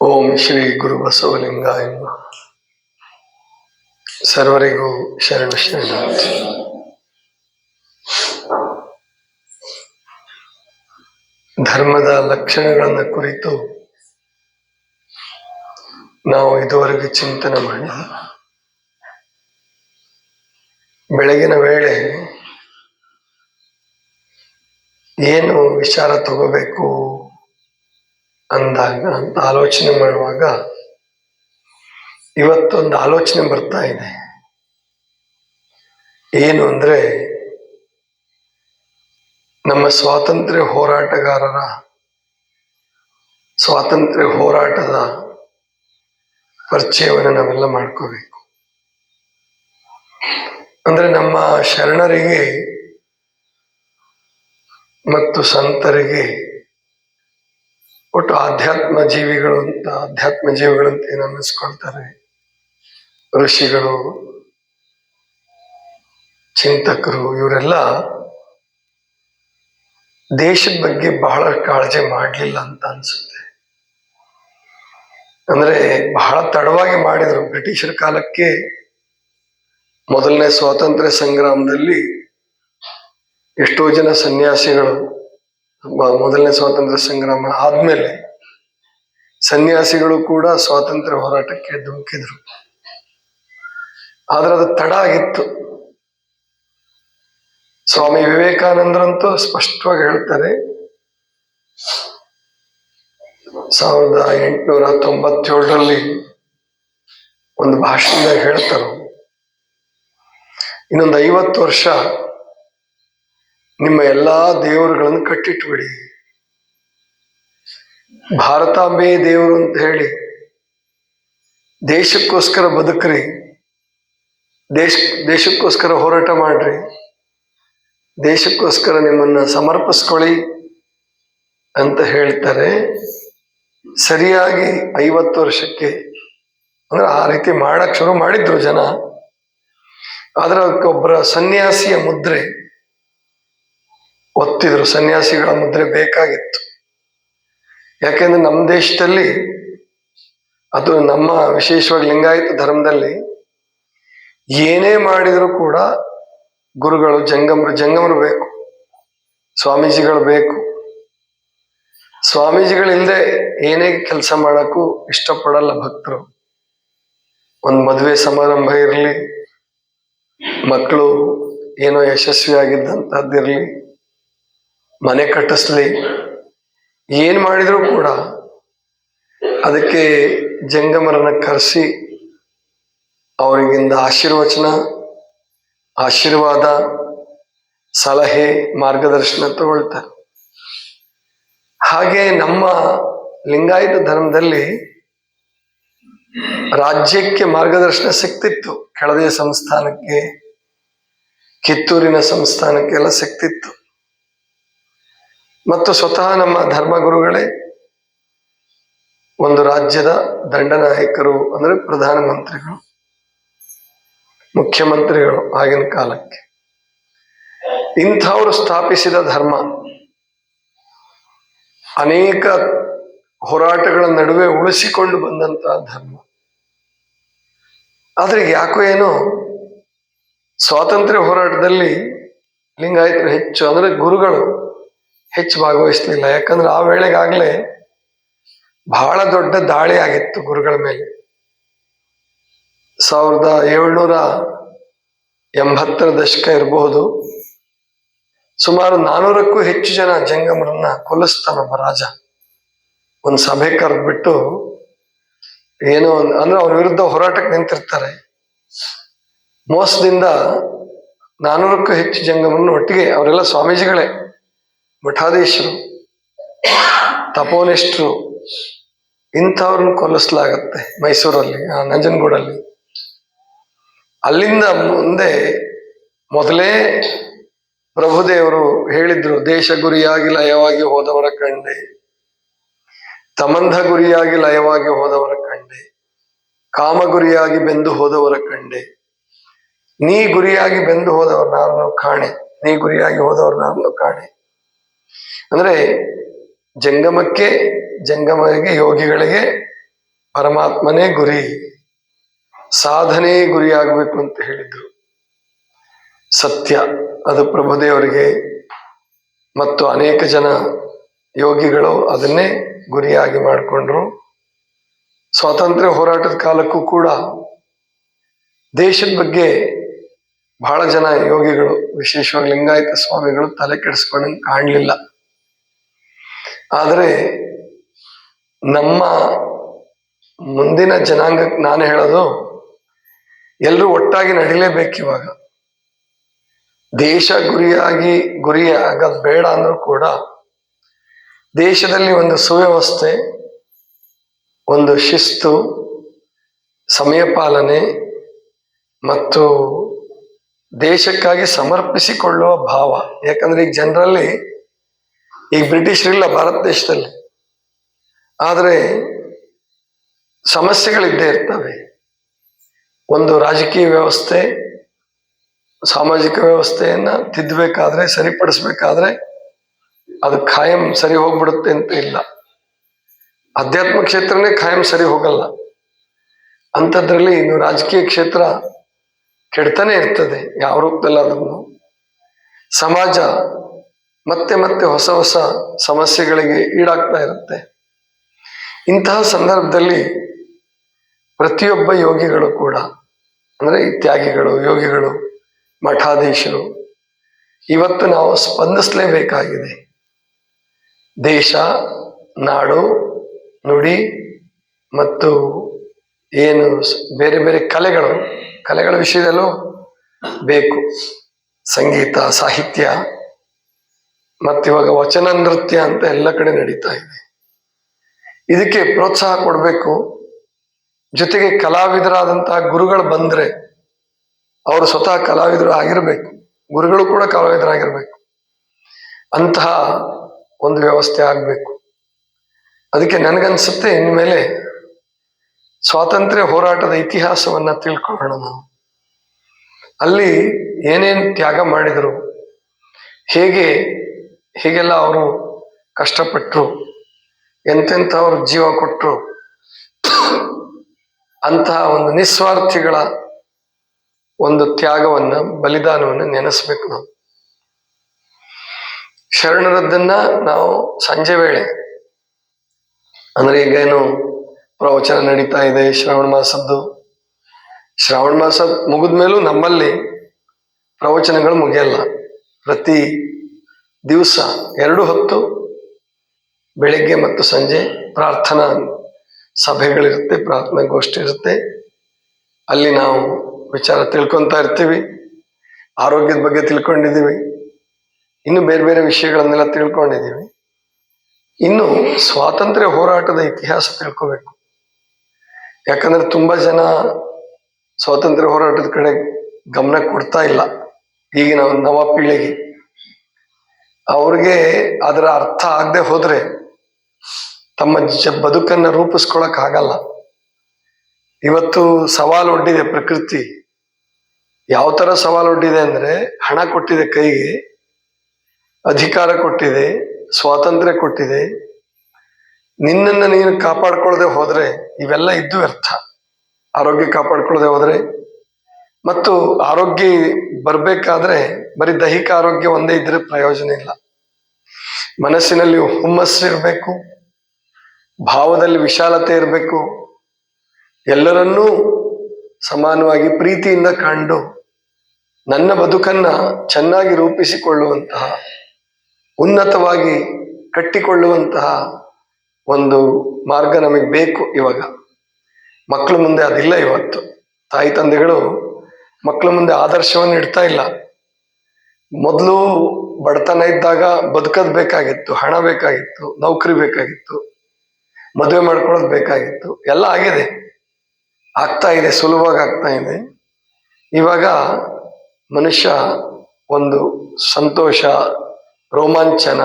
ಓಂ ಶ್ರೀ ಗುರು ಬಸವಲಿಂಗ ಎಂಬ ಸರ್ವರಿಗೂ ಶರಣ ಶರಣ ಧರ್ಮದ ಲಕ್ಷಣಗಳನ್ನು ಕುರಿತು ನಾವು ಇದುವರೆಗೆ ಚಿಂತನೆ ಮಾಡಿ ಬೆಳಗಿನ ವೇಳೆ ಏನು ವಿಚಾರ ತಗೋಬೇಕು ಅಂದಾಗ, ಆಲೋಚನೆ ಮಾಡುವಾಗ ಇವತ್ತೊಂದು ಆಲೋಚನೆ ಬರ್ತಾ ಇದೆ. ಏನು ಅಂದ್ರೆ, ನಮ್ಮ ಸ್ವಾತಂತ್ರ್ಯ ಹೋರಾಟಗಾರರ, ಸ್ವಾತಂತ್ರ್ಯ ಹೋರಾಟದ ಪರಿಚಯವನ್ನು ನಾವೆಲ್ಲ ಮಾಡ್ಕೋಬೇಕು. ಅಂದ್ರೆ ನಮ್ಮ ಶರಣರಿಗೆ ಮತ್ತು ಸಂತರಿಗೆ ಒಟ್ಟು ಆಧ್ಯಾತ್ಮ ಜೀವಿಗಳು ಅಂತ, ಆಧ್ಯಾತ್ಮ ಜೀವಿಗಳು ಅಂತ ಏನು ಅನ್ನಿಸ್ಕೊಳ್ತಾರೆ? ಋಷಿಗಳು, ಚಿಂತಕರು, ಇವರೆಲ್ಲ ದೇಶದ ಬಗ್ಗೆ ಬಹಳ ಕಾಳಜಿ ಮಾಡಲಿಲ್ಲ ಅಂತ ಅನ್ಸುತ್ತೆ. ಅಂದ್ರೆ ಬಹಳ ತಡವಾಗಿ ಮಾಡಿದ್ರು. ಬ್ರಿಟಿಷರ ಕಾಲಕ್ಕೆ ಮೊದಲನೇ ಸ್ವಾತಂತ್ರ್ಯ ಸಂಗ್ರಾಮದಲ್ಲಿ ಎಷ್ಟೋ ಜನ ಸನ್ಯಾಸಿಗಳು ಮೊದಲನೇ ಸ್ವಾತಂತ್ರ್ಯ ಸಂಗ್ರಾಮ ಆದ್ಮೇಲೆ ಸನ್ಯಾಸಿಗಳು ಕೂಡ ಸ್ವಾತಂತ್ರ್ಯ ಹೋರಾಟಕ್ಕೆ ಧುಮುಕಿದ್ರು. ಆದ್ರೆ ಅದು ತಡ ಆಗಿತ್ತು. ಸ್ವಾಮಿ ವಿವೇಕಾನಂದರಂತೂ ಸ್ಪಷ್ಟವಾಗಿ ಹೇಳ್ತಾರೆ, ಸಾವಿರದ ಎಂಟುನೂರ ತೊಂಬತ್ತೇಳರಲ್ಲಿ ಒಂದು ಭಾಷಣದಾಗ ಹೇಳ್ತಾರೆ. ಇನ್ನೊಂದು ಐವತ್ತು ವರ್ಷ ನಿಮ್ಮ ಎಲ್ಲಾ ದೇವರುಗಳನ್ನು ಕಟ್ಟಿಟ್ಬಿಡಿ ಭಾರತಾಂಬೆ ದೇವರು ಅಂತ ಹೇಳಿ ದೇಶಕ್ಕೋಸ್ಕರ ಬದುಕ್ರಿ. ದೇಶ, ದೇಶಕ್ಕೋಸ್ಕರ ಹೋರಾಟ ಮಾಡ್ರಿ. ದೇಶಕ್ಕೋಸ್ಕರ ನಿಮ್ಮನ್ನ ಸಮರ್ಪಿಸ್ಕೊಳ್ಳಿ ಅಂತ ಹೇಳ್ತಾರೆ. ಸರಿಯಾಗಿ ಐವತ್ತು ವರ್ಷಕ್ಕೆ ಅಂದ್ರೆ ಆ ರೀತಿ ಮಾಡಕ್ ಶುರು ಮಾಡಿದ್ರು ಜನ. ಆದ್ರೆ ಅದಕ್ಕೊಬ್ಬರ ಸನ್ಯಾಸಿಯ ಮುದ್ರೆ ಒತ್ತಿದ್ರು ಸನ್ಯಾಸಿಗಳ ಮುದ್ರೆ ಬೇಕಾಗಿತ್ತು. ಯಾಕೆಂದ್ರೆ ನಮ್ಮ ದೇಶದಲ್ಲಿ, ಅದು ನಮ್ಮ ವಿಶೇಷವಾಗಿ ಲಿಂಗಾಯತ ಧರ್ಮದಲ್ಲಿ ಏನೇ ಮಾಡಿದರೂ ಕೂಡ ಗುರುಗಳು ಜಂಗಮರು ಜಂಗಮರು ಬೇಕು, ಸ್ವಾಮೀಜಿಗಳು ಬೇಕು. ಸ್ವಾಮೀಜಿಗಳಿಲ್ಲದೆ ಏನೇ ಕೆಲಸ ಮಾಡಕ್ಕೂ ಇಷ್ಟಪಡಲ್ಲ ಭಕ್ತರು. ಒಂದು ಮದುವೆ ಸಮಾರಂಭ ಇರಲಿ, ಮಕ್ಕಳು ಏನೋ ಯಶಸ್ವಿ ಆಗಿದ್ದಂಥದ್ದಿರಲಿ ಮನೆ ಕಟ್ಟಿಸ್ಲಿ. ಏನ್ ಮಾಡಿದ್ರು ಕೂಡ ಅದಕ್ಕೆ ಜಂಗಮರನ್ನ ಕರೆಸಿ ಅವರಿಗಿಂದ ಆಶೀರ್ವಚನ, ಆಶೀರ್ವಾದ, ಸಲಹೆ, ಮಾರ್ಗದರ್ಶನ ತಗೊಳ್ತಾರೆ. ಹಾಗೆ ನಮ್ಮ ಲಿಂಗಾಯತ ಧರ್ಮದಲ್ಲಿ ರಾಜ್ಯಕ್ಕೆ ಮಾರ್ಗದರ್ಶನ ಸಿಕ್ತಿತ್ತು. ಕೆಳದಿಯ ಸಂಸ್ಥಾನಕ್ಕೆ, ಕಿತ್ತೂರಿನ ಸಂಸ್ಥಾನಕ್ಕೆಲ್ಲ ಸಿಕ್ತಿತ್ತು. ಮತ್ತು ಸ್ವತಃ ನಮ್ಮ ಧರ್ಮಗುರುಗಳೇ ಒಂದು ರಾಜ್ಯದ ದಂಡನಾಯಕರು ಅಂದ್ರೆ ಪ್ರಧಾನಮಂತ್ರಿಗಳು, ಮುಖ್ಯಮಂತ್ರಿಗಳು ಆಗಿನ ಕಾಲಕ್ಕೆ. ಇಂಥವರು ಸ್ಥಾಪಿಸಿದ ಧರ್ಮ, ಅನೇಕ ಹೋರಾಟಗಳ ನಡುವೆ ಉಳಿಸಿಕೊಂಡು ಬಂದಂತಹ ಧರ್ಮ. ಆದ್ರೆ ಯಾಕೋ ಏನೋ ಸ್ವಾತಂತ್ರ್ಯ ಹೋರಾಟದಲ್ಲಿ ಲಿಂಗಾಯತರು ಹೆಚ್ಚು, ಅಂದ್ರೆ ಗುರುಗಳು ಹೆಚ್ಚು ಭಾಗವಹಿಸ್ಲಿಲ್ಲ ಯಾಕಂದ್ರೆ ಆ ವೇಳೆಗಾಗಲೇ ಬಹಳ ದೊಡ್ಡ ದಾಳಿ ಆಗಿತ್ತು ಗುರುಗಳ ಮೇಲೆ. ಸಾವಿರದ ಏಳ್ನೂರ ಎಂಬತ್ತರ ದಶಕ ಇರಬಹುದು ಸುಮಾರು ನಾನೂರಕ್ಕೂ ಹೆಚ್ಚು ಜನ ಜಂಗಮರನ್ನ ಕೊಲ್ಲಿಸ್ತಾನೊಬ್ಬ ರಾಜ. ಒಂದು ಸಭೆ ಕರೆದ್ಬಿಟ್ಟು ಏನೋ ಅಂದ್ರೆ ಅವ್ರ ವಿರುದ್ಧ ಹೋರಾಟಕ್ಕೆ ನಿಂತಿರ್ತಾರೆ. ಮೋಸದಿಂದ ನಾನೂರಕ್ಕೂ ಹೆಚ್ಚು ಜಂಗಮರನ್ನ ಒಟ್ಟಿಗೆ ಅವರೆಲ್ಲ ಸ್ವಾಮೀಜಿಗಳೇ ಮಠಾಧೀಶರು, ತಪೋನಿಷ್ಠರು ಇಂಥವ್ರನ್ನ ಕೊಲ್ಲಿಸ್ಲಾಗತ್ತೆ ಮೈಸೂರಲ್ಲಿ, ಆ ನಂಜನಗೂಡಲ್ಲಿ. ಅಲ್ಲಿಂದ ಮುಂದೆ ಮೊದಲೇ ಪ್ರಭುದೇವರು ಹೇಳಿದ್ರು, ದೇಶ ಗುರಿಯಾಗಿ ಲಯವಾಗಿ ಹೋದವರ ಕಂಡೆ, ತಮಂಧ ಗುರಿಯಾಗಿ ಲಯವಾಗಿ ಹೋದವರ ಕಂಡೆ, ಕಾಮ ಗುರಿಯಾಗಿ ಬೆಂದು ಹೋದವರ ಕಂಡೆ. ನೀ ಗುರಿಯಾಗಿ ಬೆಂದು ಹೋದವರ ನಾನು ಕಾಣೆ, ನೀ ಗುರಿಯಾಗಿ ಹೋದವರ ನಾನು ಕಾಣೆ. ಅಂದ್ರೆ ಜಂಗಮಕ್ಕೆ, ಜಂಗಮರಿಗೆ, ಯೋಗಿಗಳಿಗೆ ಪರಮಾತ್ಮನೇ ಗುರಿ ಸಾಧನೆ ಗುರಿಯಾಗಬೇಕು ಅಂತ ಹೇಳಿದ್ರು. ಸತ್ಯ, ಅದು ಪ್ರಭುದೇವರಿಗೆ ಮತ್ತು ಅನೇಕ ಜನ ಯೋಗಿಗಳು ಅದನ್ನೇ ಗುರಿಯಾಗಿ ಮಾಡಿಕೊಂಡ್ರು. ಸ್ವಾತಂತ್ರ್ಯ ಹೋರಾಟದ ಕಾಲಕ್ಕೂ ಕೂಡ ದೇಶದ ಬಗ್ಗೆ ಬಹಳ ಜನ ಯೋಗಿಗಳು ವಿಶೇಷವಾಗಿ ಲಿಂಗಾಯತ ಸ್ವಾಮಿಗಳು ತಲೆ ಕೆಡಿಸ್ಕೊಂಡಂಗೆ ಕಾಣಲಿಲ್ಲ. ಆದರೆ ನಮ್ಮ ಮುಂದಿನ ಜನಾಂಗಕ್ಕೆ ನಾನು ಹೇಳೋದು ಎಲ್ಲರೂ ಒಟ್ಟಾಗಿ ನಡಿಲೇಬೇಕು ಇವಾಗ. ದೇಶ ಗುರಿಯಾಗಿ ಗುರಿ ಬೇಡ ಅಂದ್ರೂ ಕೂಡ ದೇಶದಲ್ಲಿ ಒಂದು ಸುವ್ಯವಸ್ಥೆ, ಒಂದು ಶಿಸ್ತು, ಸಮಯ ಪಾಲನೆ ಮತ್ತು ದೇಶಕ್ಕಾಗಿ ಸಮರ್ಪಿಸಿಕೊಳ್ಳುವ ಭಾವ. ಯಾಕಂದ್ರೆ ಈಗ ಜನರಲ್ಲಿ ಈಗ ಬ್ರಿಟಿಷರಿಲ್ಲ ಭಾರತ ದೇಶದಲ್ಲಿ. ಆದರೆ ಸಮಸ್ಯೆಗಳಿದ್ದೇ ಇರ್ತವೆ. ಒಂದು ರಾಜಕೀಯ ವ್ಯವಸ್ಥೆ, ಸಾಮಾಜಿಕ ವ್ಯವಸ್ಥೆಯನ್ನು ತಿದ್ದಬೇಕಾದ್ರೆ, ಸರಿಪಡಿಸ್ಬೇಕಾದ್ರೆ ಅದು ಖಾಯಂ ಸರಿ ಹೋಗ್ಬಿಡುತ್ತೆ ಅಂತ ಇಲ್ಲ. ಅಧ್ಯಾತ್ಮ ಕ್ಷೇತ್ರನೇ ಖಾಯಂ ಸರಿ ಹೋಗಲ್ಲ. ಅಂಥದ್ರಲ್ಲಿ ಇನ್ನು ರಾಜಕೀಯ ಕ್ಷೇತ್ರ ಕೆಡ್ತಾನೆ ಇರ್ತದೆ, ಯಾವ ರೂಪದಲ್ಲಾದ್ರೂ ಸಮಾಜ ಮತ್ತೆ ಮತ್ತೆ ಹೊಸ ಹೊಸ ಸಮಸ್ಯೆಗಳಿಗೆ ಈಡಾಗ್ತಾ ಇರುತ್ತೆ. ಇಂತಹ ಸಂದರ್ಭದಲ್ಲಿ ಪ್ರತಿಯೊಬ್ಬ ಯೋಗಿಗಳು ಕೂಡ, ಅಂದರೆ ತ್ಯಾಗಿಗಳು, ಯೋಗಿಗಳು, ಮಠಾಧೀಶರು, ಇವತ್ತು ನಾವು ಸ್ಪಂದಿಸಲೇಬೇಕಾಗಿದೆ. ದೇಶ, ನಾಡು, ನುಡಿ ಮತ್ತು ಏನು ಬೇರೆ ಬೇರೆ ಕಲೆಗಳು, ಕಲೆಗಳ ವಿಷಯದಲ್ಲೂ ಬೇಕು. ಸಂಗೀತ, ಸಾಹಿತ್ಯ ಮತ್ತಿವಾಗ ವಚನ ನೃತ್ಯ ಅಂತ ಎಲ್ಲ ಕಡೆ ನಡೀತಾ ಇದೆ. ಇದಕ್ಕೆ ಪ್ರೋತ್ಸಾಹ ಕೊಡಬೇಕು. ಜೊತೆಗೆ ಕಲಾವಿದರಾದಂತಹ ಗುರುಗಳು ಬಂದ್ರೆ ಅವರು ಸ್ವತಃ ಕಲಾವಿದರು ಆಗಿರ್ಬೇಕು. ಗುರುಗಳು ಕೂಡ ಕಲಾವಿದರಾಗಿರ್ಬೇಕು. ಅಂತಹ ಒಂದು ವ್ಯವಸ್ಥೆ ಆಗಬೇಕು. ಅದಕ್ಕೆ ನನಗನ್ಸುತ್ತೆ ಇನ್ಮೇಲೆ ಸ್ವಾತಂತ್ರ್ಯ ಹೋರಾಟದ ಇತಿಹಾಸವನ್ನ ತಿಳ್ಕೊಳ್ಳೋಣ ನಾವು. ಅಲ್ಲಿ ಏನೇನು ತ್ಯಾಗ ಮಾಡಿದರು, ಹೇಗೆ ಹೇಗೆಲ್ಲ ಅವರು ಕಷ್ಟಪಟ್ಟರು ಎಂತೆಂಥವ್ರು ಜೀವ ಕೊಟ್ಟರು ಅಂತಹ ಒಂದು ನಿಸ್ವಾರ್ಥಿಗಳ ಒಂದು ತ್ಯಾಗವನ್ನು, ಬಲಿದಾನವನ್ನು ನೆನೆಸ್ಬೇಕು ನಾವು. ಶರಣರದ್ದನ್ನ ನಾವು ಸಂಜೆ ವೇಳೆ, ಅಂದ್ರೆ ಈಗ ಏನು ಪ್ರವಚನ ನಡೀತಾ ಇದೆ, ಶ್ರಾವಣ ಮಾಸದ್ದು, ಶ್ರಾವಣ ಮಾಸ ಮುಗಿದ್ಮೇಲೂ ನಮ್ಮಲ್ಲಿ ಪ್ರವಚನಗಳು ಮುಗಿಯಲ್ಲ. ಪ್ರತಿ ದಿವಸ ಎರಡು ಹೊತ್ತು ಬೆಳಗ್ಗೆ ಮತ್ತು ಸಂಜೆ ಪ್ರಾರ್ಥನಾ ಸಭೆಗಳಿರುತ್ತೆ, ಪ್ರಾರ್ಥನಾ ಗೋಷ್ಠಿ ಇರುತ್ತೆ. ಅಲ್ಲಿ ನಾವು ವಿಚಾರ ತಿಳ್ಕೊತಾ ಇರ್ತೀವಿ, ಆರೋಗ್ಯದ ಬಗ್ಗೆ ತಿಳ್ಕೊಂಡಿದ್ದೀವಿ, ಇನ್ನು ಬೇರೆ ಬೇರೆ ವಿಷಯಗಳನ್ನೆಲ್ಲ ತಿಳ್ಕೊಂಡಿದ್ದೀವಿ. ಇನ್ನು ಸ್ವಾತಂತ್ರ್ಯ ಹೋರಾಟದ ಇತಿಹಾಸ ತಿಳ್ಕೋಬೇಕು. ಯಾಕಂದ್ರೆ ತುಂಬಾ ಜನ ಸ್ವಾತಂತ್ರ್ಯ ಹೋರಾಟದ ಕಡೆ ಗಮನ ಕೊಡ್ತಾ ಇಲ್ಲ. ಈಗಿನ ನವ ಪೀಳಿಗೆ ಅವ್ರಿಗೆ ಅದರ ಅರ್ಥ ಆಗದೆ ಹೋದ್ರೆ ತಮ್ಮ ಜ ಬದುಕನ್ನ ರೂಪಿಸ್ಕೊಳಕ್ ಆಗಲ್ಲ. ಇವತ್ತು ಸವಾಲು ಒಡ್ಡಿದೆ ಪ್ರಕೃತಿ. ಯಾವ ತರ ಸವಾಲು ಒಡ್ಡಿದೆ ಅಂದ್ರೆ ಹಣ ಕೊಟ್ಟಿದೆ ಕೈಗೆ, ಅಧಿಕಾರ ಕೊಟ್ಟಿದೆ, ಸ್ವಾತಂತ್ರ್ಯ ಕೊಟ್ಟಿದೆ. ನಿನ್ನನ್ನು ನೀನು ಕಾಪಾಡ್ಕೊಳ್ಳದೆ ಹೋದ್ರೆ ಇವೆಲ್ಲ ಇದ್ದು ವ್ಯರ್ಥ. ಆರೋಗ್ಯ ಕಾಪಾಡ್ಕೊಳ್ಳದೆ ಹೋದ್ರೆ ಮತ್ತು ಆರೋಗ್ಯ ಬರ್ಬೇಕಾದ್ರೆ ಬರೀ ದೈಹಿಕ ಆರೋಗ್ಯ ಒಂದೇ ಇದ್ರೆ ಪ್ರಯೋಜನ ಇಲ್ಲ. ಮನಸ್ಸಿನಲ್ಲಿ ಹುಮ್ಮಸ್ಸು ಇರಬೇಕು, ಭಾವದಲ್ಲಿ ವಿಶಾಲತೆ ಇರಬೇಕು, ಎಲ್ಲರನ್ನೂ ಸಮಾನವಾಗಿ ಪ್ರೀತಿಯಿಂದ ಕಂಡು ನನ್ನ ಬದುಕನ್ನ ಚೆನ್ನಾಗಿ ರೂಪಿಸಿಕೊಳ್ಳುವಂತಹ, ಉನ್ನತವಾಗಿ ಕಟ್ಟಿಕೊಳ್ಳುವಂತಹ ಒಂದು ಮಾರ್ಗ ನಮಗೆ ಬೇಕು ಇವಾಗ. ಮಕ್ಕಳ ಮುಂದೆ ಅದಿಲ್ಲ ಇವತ್ತು. ತಾಯಿ, ತಂದೆಗಳು ಮಕ್ಕಳ ಮುಂದೆ ಆದರ್ಶವನ್ನು ಇಡ್ತಾ ಇಲ್ಲ. ಮೊದಲು ಬಡತನ ಇದ್ದಾಗ ಬದುಕದ್ ಬೇಕಾಗಿತ್ತು, ಹಣ ಬೇಕಾಗಿತ್ತು, ನೌಕರಿ ಬೇಕಾಗಿತ್ತು, ಮದುವೆ ಮಾಡ್ಕೊಳ್ಳೋದು ಬೇಕಾಗಿತ್ತು, ಎಲ್ಲ ಆಗಿದೆ. ಆಗ್ತಾ ಇದೆ, ಸುಲಭವಾಗಿ ಆಗ್ತಾ ಇದೆ. ಇವಾಗ ಮನುಷ್ಯ ಒಂದು ಸಂತೋಷ, ರೋಮಾಂಚನ,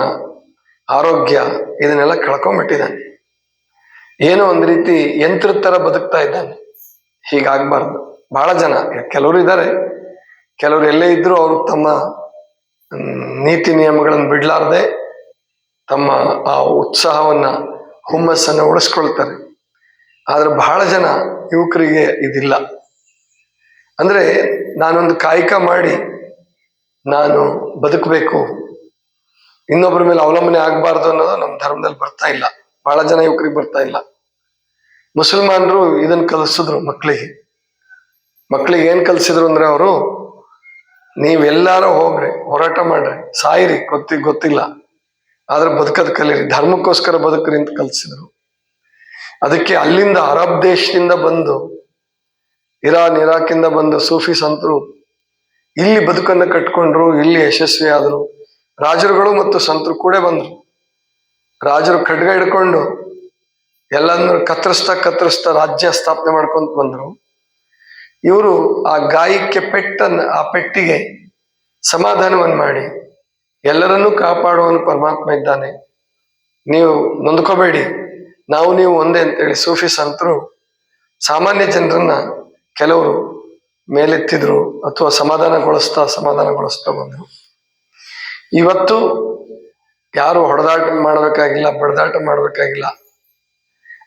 ಆರೋಗ್ಯ ಇದನ್ನೆಲ್ಲ ಕಳ್ಕೊಂಡ್ಬಿಟ್ಟಿದ್ದಾನೆ ಏನೋ ಒಂದು ರೀತಿ ಯಂತ್ರದ ಥರ ಬದುಕ್ತಾ ಇದ್ದಾನೆ. ಹೀಗಾಗ್ಬಾರ್ದು. ಬಹಳ ಜನ. ಕೆಲವರು ಇದ್ದಾರೆ. ಕೆಲವರು ಎಲ್ಲೇ ಇದ್ರು ಅವರು ತಮ್ಮ ನೀತಿ ನಿಯಮಗಳನ್ನು ಬಿಡ್ಲಾರ್ದೆ ತಮ್ಮ ಆ ಉತ್ಸಾಹವನ್ನ, ಹುಮ್ಮಸ್ಸನ್ನು ಉಳಿಸ್ಕೊಳ್ತಾರೆ. ಆದ್ರೆ ಬಹಳ ಜನ ಯುವಕರಿಗೆ ಇದಿಲ್ಲ. ಅಂದ್ರೆ ನಾನೊಂದು ಕಾಯಕ ಮಾಡಿ ನಾನು ಬದುಕಬೇಕು. ಇನ್ನೊಬ್ಬರ ಮೇಲೆ ಅವಲಂಬನೆ ಆಗಬಾರ್ದು ಅನ್ನೋದು ನಮ್ಮ ಧರ್ಮದಲ್ಲಿ ಬರ್ತಾ ಇಲ್ಲ. ಬಹಳ ಜನ ಯುವಕರಿಗೆ ಬರ್ತಾ ಇಲ್ಲ. ಮುಸಲ್ಮಾನರು ಇದನ್ನು ಕಲಿಸಿದ್ರು ಮಕ್ಕಳಿಗೆ ಮಕ್ಕಳಿಗೆ ಏನ್ ಕಲಿಸಿದ್ರು ಅಂದ್ರೆ ಅವರು, ನೀವೆಲ್ಲಾರು ಹೋಗ್ರಿ, ಹೋರಾಟ ಮಾಡ್ರಿ, ಸಾಯಿರಿ, ಗೊತ್ತಿ, ಗೊತ್ತಿಲ್ಲ. ಆದ್ರೆ ಬದುಕದ್ ಕಲೀರಿ, ಧರ್ಮಕ್ಕೋಸ್ಕರ ಬದುಕ್ರಿ ಅಂತ ಕಲಿಸಿದ್ರು. ಅದಕ್ಕೆ ಅಲ್ಲಿಂದ ಅರಬ್ ದೇಶದಿಂದ ಬಂದು, ಇರಾನ್, ಇರಾಕಿಂದ ಬಂದು ಸೂಫಿ ಸಂತರು, ಇಲ್ಲಿ ಬದುಕನ್ನ ಕಟ್ಕೊಂಡ್ರು, ಇಲ್ಲಿ ಯಶಸ್ವಿ ಆದ್ರು. ರಾಜರುಗಳು ಮತ್ತು ಸಂತರು ಕೂಡ ಬಂದ್ರು. ರಾಜರು ಖಡ್ಗ ಹಿಡ್ಕೊಂಡು ಎಲ್ಲಂದ್ರು ಕತ್ತರಿಸ್ತಾ ಕತ್ತರಿಸ್ತಾ ರಾಜ್ಯ ಸ್ಥಾಪನೆ ಮಾಡ್ಕೊಂತ ಬಂದ್ರು. ಇವರು ಆ ಗಾಯಕ್ಕೆ ಪೆಟ್ಟನ್ನು, ಆ ಪೆಟ್ಟಿಗೆ ಸಮಾಧಾನವನ್ನು ಮಾಡಿ, ಎಲ್ಲರನ್ನೂ ಕಾಪಾಡುವನು ಪರಮಾತ್ಮ ಇದ್ದಾನೆ. ನೀವು ನೊಂದ್ಕೋಬೇಡಿ. ನಾವು ನೀವು ಒಂದೇ ಅಂತೇಳಿ ಸೂಫಿ ಸಂತರು, ಸಾಮಾನ್ಯ ಜನರನ್ನ ಕೆಲವರು ಮೇಲೆತ್ತಿದ್ರು ಅಥವಾ ಸಮಾಧಾನಗೊಳಿಸ್ತಾ ಸಮಾಧಾನಗೊಳಿಸ್ತಾ ಬಂದರು. ಇವತ್ತು ಯಾರು ಹೊಡೆದಾಟ ಮಾಡಬೇಕಾಗಿಲ್ಲ, ಬಡದಾಟ ಮಾಡಬೇಕಾಗಿಲ್ಲ,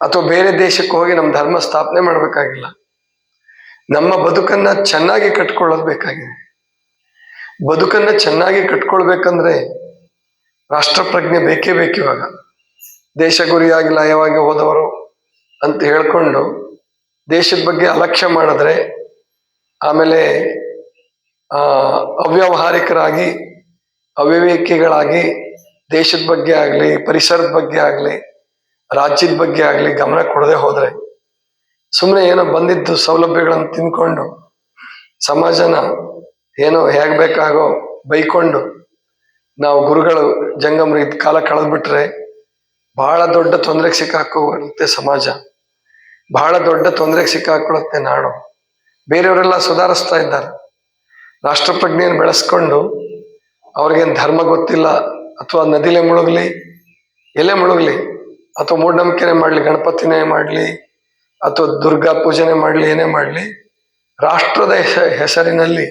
ಅಥವಾ ಬೇರೆ ದೇಶಕ್ಕೆ ಹೋಗಿ ನಮ್ಮ ಧರ್ಮ ಸ್ಥಾಪನೆ ಮಾಡಬೇಕಾಗಿಲ್ಲ ನಮ್ಮ ಬದುಕನ್ನ ಚೆನ್ನಾಗಿ ಕಟ್ಕೊಳ್ಳೋದು ಬೇಕಾಗಿದೆ. ಬದುಕನ್ನ ಚೆನ್ನಾಗಿ ಕಟ್ಕೊಳ್ಬೇಕಂದ್ರೆ ರಾಷ್ಟ್ರಪ್ರಜ್ಞೆ ಬೇಕೇ ಬೇಕು ಇವಾಗ. ದೇಶ ಗುರಿಯಾಗಿ ಲಯವಾಗಿ ಹೋದವರು ಅಂತ ಹೇಳ್ಕೊಂಡು ದೇಶದ ಬಗ್ಗೆ ಅಲಕ್ಷ್ಯ ಮಾಡಿದ್ರೆ ಆಮೇಲೆ, ಆ, ಅವ್ಯಾವಹಾರಿಕರಾಗಿ ಅವಿವೇಕಿಗಳಾಗಿ ದೇಶದ ಬಗ್ಗೆ ಆಗಲಿ, ಪರಿಸರದ ಬಗ್ಗೆ ಆಗಲಿ, ರಾಜ್ಯದ ಬಗ್ಗೆ ಆಗಲಿ ಗಮನ ಕೊಡದೆ ಹೋದ್ರೆ ಸುಮ್ಮನೆ ಏನೋ ಬಂದಿದ್ದು ಸೌಲಭ್ಯಗಳನ್ನು ತಿನ್ಕೊಂಡು, ಸಮಾಜನ ಏನೋ ಹೇಗ್ ಬೇಕಾಗೋ ಬೈಕೊಂಡು, ನಾವು ಗುರುಗಳು ಜಂಗಮರು ಇದ್ ಕಾಲ ಕಳೆದ್ಬಿಟ್ರೆ ಬಹಳ ದೊಡ್ಡ ತೊಂದರೆಗೆ ಸಿಕ್ಕಾಕೊಳ್ಳುತ್ತೆ ಸಮಾಜ. ಬಹಳ ದೊಡ್ಡ ತೊಂದರೆಗೆ ಸಿಕ್ಕಾಕೊಳ್ಳುತ್ತೆ ನಾಡು. ಬೇರೆಯವರೆಲ್ಲ ಸುಧಾರಿಸ್ತಾ ಇದ್ದಾರೆ. ರಾಷ್ಟ್ರಪ್ರಜ್ಞೆಯನ್ನು ಬೆಳೆಸ್ಕೊಂಡು ಅವ್ರಿಗೇನು ಧರ್ಮ ಗೊತ್ತಿಲ್ಲ, ಅಥವಾ ನದಿಲೆ ಮುಳುಗ್ಲಿ, ಎಲೆ ಮುಳುಗ್ಲಿ, ಅಥವಾ ಮೂಢನಂಬಿಕೆನೆ ಮಾಡಲಿ, ಗಣಪತಿನೇ ಮಾಡಲಿ ಅಥವಾ ದುರ್ಗಾ ಪೂಜೆನೆ ಮಾಡಲಿ, ಏನೇ ಮಾಡಲಿ, ರಾಷ್ಟ್ರದ ಹೆಸರಿನಲ್ಲಿ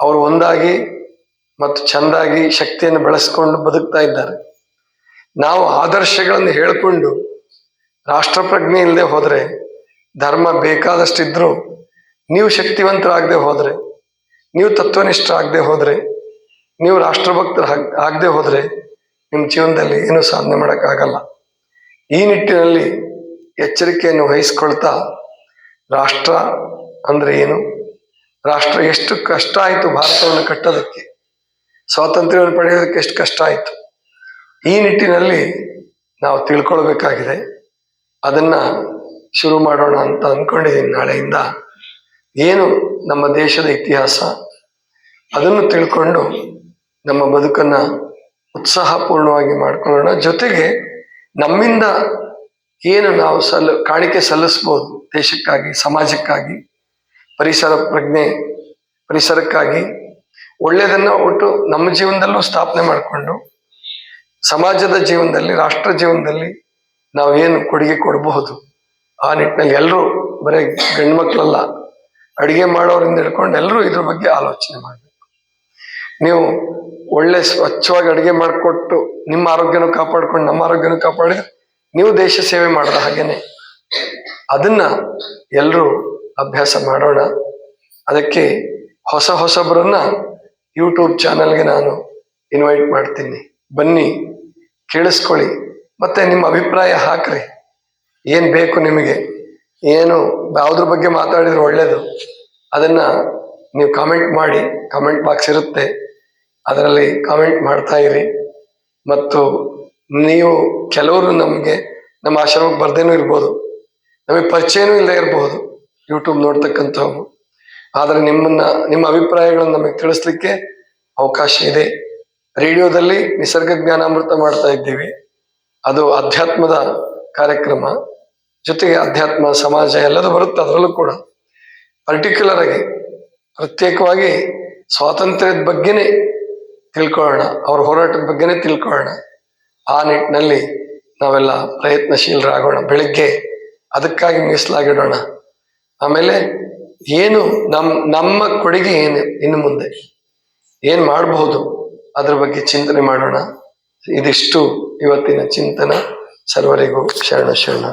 ಅವರು ಒಂದಾಗಿ ಮತ್ತು ಚೆಂದಾಗಿ ಶಕ್ತಿಯನ್ನು ಬೆಳೆಸ್ಕೊಂಡು ಬದುಕ್ತಾ ಇದ್ದಾರೆ. ನಾವು ಆದರ್ಶಗಳನ್ನು ರಾಷ್ಟ್ರ ಪ್ರಜ್ಞೆ ಇಲ್ಲದೆ ಹೋದರೆ, ಧರ್ಮ ಬೇಕಾದಷ್ಟಿದ್ರೂ, ನೀವು ಶಕ್ತಿವಂತರಾಗದೆ ಹೋದರೆ, ನೀವು ತತ್ವನಿಷ್ಠರಾಗದೆ ಹೋದರೆ, ನೀವು ರಾಷ್ಟ್ರಭಕ್ತರ ಆಗದೆ ಹೋದರೆ, ನಿಮ್ಮ ಜೀವನದಲ್ಲಿ ಏನು ಸಾಧನೆ ಮಾಡೋಕ್ಕಾಗಲ್ಲ. ಈ ನಿಟ್ಟಿನಲ್ಲಿ ಎಚ್ಚರಿಕೆಯನ್ನು ವಹಿಸ್ಕೊಳ್ತಾ ರಾಷ್ಟ್ರ ಅಂದ್ರೆ ಏನು? ರಾಷ್ಟ್ರ ಎಷ್ಟು ಕಷ್ಟ ಆಯಿತು ಭಾರತವನ್ನು ಕಟ್ಟೋದಕ್ಕೆ? ಸ್ವಾತಂತ್ರ್ಯವನ್ನು ಪಡೆಯೋದಕ್ಕೆ ಎಷ್ಟು ಕಷ್ಟ ಆಯಿತು? ಈ ನಿಟ್ಟಿನಲ್ಲಿ ನಾವು ತಿಳ್ಕೊಳ್ಬೇಕಾಗಿದೆ. ಅದನ್ನ ಶುರು ಮಾಡೋಣ ಅಂತ ಅಂದ್ಕೊಂಡಿದ್ದೀನಿ ನಾಳೆಯಿಂದ. ಏನು ನಮ್ಮ ದೇಶದ ಇತಿಹಾಸ? ಅದನ್ನು ತಿಳ್ಕೊಂಡು ನಮ್ಮ ಬದುಕನ್ನು ಉತ್ಸಾಹಪೂರ್ಣವಾಗಿ ಮಾಡ್ಕೊಳ್ಳೋಣ. ಜೊತೆಗೆ ನಮ್ಮಿಂದ ಏನು ನಾವು ಸಲ್ಲ, ಕಾಣಿಕೆ ಸಲ್ಲಿಸ್ಬೋದು ದೇಶಕ್ಕಾಗಿ, ಸಮಾಜಕ್ಕಾಗಿ, ಪರಿಸರ ಪ್ರಜ್ಞೆ, ಪರಿಸರಕ್ಕಾಗಿ. ಒಳ್ಳೆಯದನ್ನು ಒಟ್ಟು ನಮ್ಮ ಜೀವನದಲ್ಲೂ ಸ್ಥಾಪನೆ ಮಾಡಿಕೊಂಡು, ಸಮಾಜದ ಜೀವನದಲ್ಲಿ, ರಾಷ್ಟ್ರ ಜೀವನದಲ್ಲಿ ನಾವು ಏನು ಕೊಡುಗೆ ಕೊಡಬಹುದು. ಆ ನಿಟ್ಟಿನಲ್ಲಿ ಎಲ್ಲರೂ ಬರೀ ಗಂಡು ಮಕ್ಕಳಲ್ಲ ಅಡುಗೆ ಮಾಡೋರಿಂದ ಹಿಡ್ಕೊಂಡು ಎಲ್ಲರೂ ಇದ್ರ ಬಗ್ಗೆ ಆಲೋಚನೆ ಮಾಡಬೇಕು. ನೀವು ಒಳ್ಳೆ ಸ್ವಚ್ಛವಾಗಿ ಅಡುಗೆ ಮಾಡಿಕೊಟ್ಟು ನಿಮ್ಮ ಆರೋಗ್ಯನೂ ಕಾಪಾಡ್ಕೊಂಡು ನಮ್ಮ ಆರೋಗ್ಯನೂ ಕಾಪಾಡಿದ್ರೆ ನೀವು ದೇಶ ಸೇವೆ ಮಾಡಿದ ಹಾಗೇನೆ. ಅದನ್ನ ಎಲ್ಲರೂ ಅಭ್ಯಾಸ ಮಾಡೋಣ. ಅದಕ್ಕೆ ಹೊಸ ಹೊಸಬರನ್ನ ಯೂಟ್ಯೂಬ್ ಚಾನಲ್ಗೆ ನಾನು ಇನ್ವೈಟ್ ಮಾಡ್ತೀನಿ. ಬನ್ನಿ, ಕೇಳಿಸ್ಕೊಳ್ಳಿ. ಮತ್ತೆ ನಿಮ್ಮ ಅಭಿಪ್ರಾಯ ಹಾಕ್ರಿ. ಏನ್ ಬೇಕು ನಿಮಗೆ? ಏನು, ಯಾವುದ್ರ ಬಗ್ಗೆ ಮಾತಾಡಿದ್ರೆ ಒಳ್ಳೇದು? ಅದನ್ನ ನೀವು ಕಾಮೆಂಟ್ ಮಾಡಿ. ಕಾಮೆಂಟ್ ಬಾಕ್ಸ್ ಇರುತ್ತೆ. ಅದರಲ್ಲಿ ಕಾಮೆಂಟ್ ಮಾಡ್ತಾ ಇರಿ. ಮತ್ತು ನೀವು ಕೆಲವರು ನಮಗೆ ನಮ್ಮ ಆಶ್ರಮಕ್ಕೆ ಬರ್ದೇನೂ ಇರ್ಬೋದು. ನಮಗೆ ಪರಿಚಯನೂ ಇಲ್ಲದೆ ಇರಬಹುದು ಯೂಟ್ಯೂಬ್ ನೋಡ್ತಕ್ಕಂಥವ್ರು. ಆದರೆ ನಿಮ್ಮನ್ನ, ನಿಮ್ಮ ಅಭಿಪ್ರಾಯಗಳನ್ನು ನಮಗೆ ತಿಳಿಸ್ಲಿಕ್ಕೆ ಅವಕಾಶ ಇದೆ. ರೇಡಿಯೋದಲ್ಲಿ ನಿಸರ್ಗ ಜ್ಞಾನಾಮೃತ ಮಾಡ್ತಾ ಇದ್ದೀವಿ. ಅದು ಅಧ್ಯಾತ್ಮದ ಕಾರ್ಯಕ್ರಮ. ಜೊತೆಗೆ ಅಧ್ಯಾತ್ಮ, ಸಮಾಜ ಎಲ್ಲದೂ ಬರುತ್ತೆ ಅದರಲ್ಲೂ ಕೂಡ. ಪರ್ಟಿಕ್ಯುಲರ್ ಆಗಿ, ಪ್ರತ್ಯೇಕವಾಗಿ ಸ್ವಾತಂತ್ರ್ಯದ ಬಗ್ಗೆನೇ ತಿಳ್ಕೊಳ್ಳೋಣ. ಅವ್ರ ಹೋರಾಟದ ಬಗ್ಗೆನೇ ತಿಳ್ಕೊಳ್ಳೋಣ. ಆ ನಿಟ್ಟಿನಲ್ಲಿ ನಾವೆಲ್ಲ ಪ್ರಯತ್ನಶೀಲರಾಗೋಣ. ಬೆಳಿಗ್ಗೆ ಅದಕ್ಕಾಗಿ ಮೀಸಲಾಗಿಡೋಣ. ಆಮೇಲೆ ಏನು ನಮ್ಮ ನಮ್ಮ ಕೊಡುಗೆ ಏನು, ಇನ್ನು ಮುಂದೆ? ಏನು ಮಾಡಬಹುದು ಅದ್ರ ಬಗ್ಗೆ ಚಿಂತನೆ ಮಾಡೋಣ. ಇದಿಷ್ಟು ಇವತ್ತಿನ ಚಿಂತನ. ಸರ್ವರಿಗೂ ಶರಣ ಶರಣ.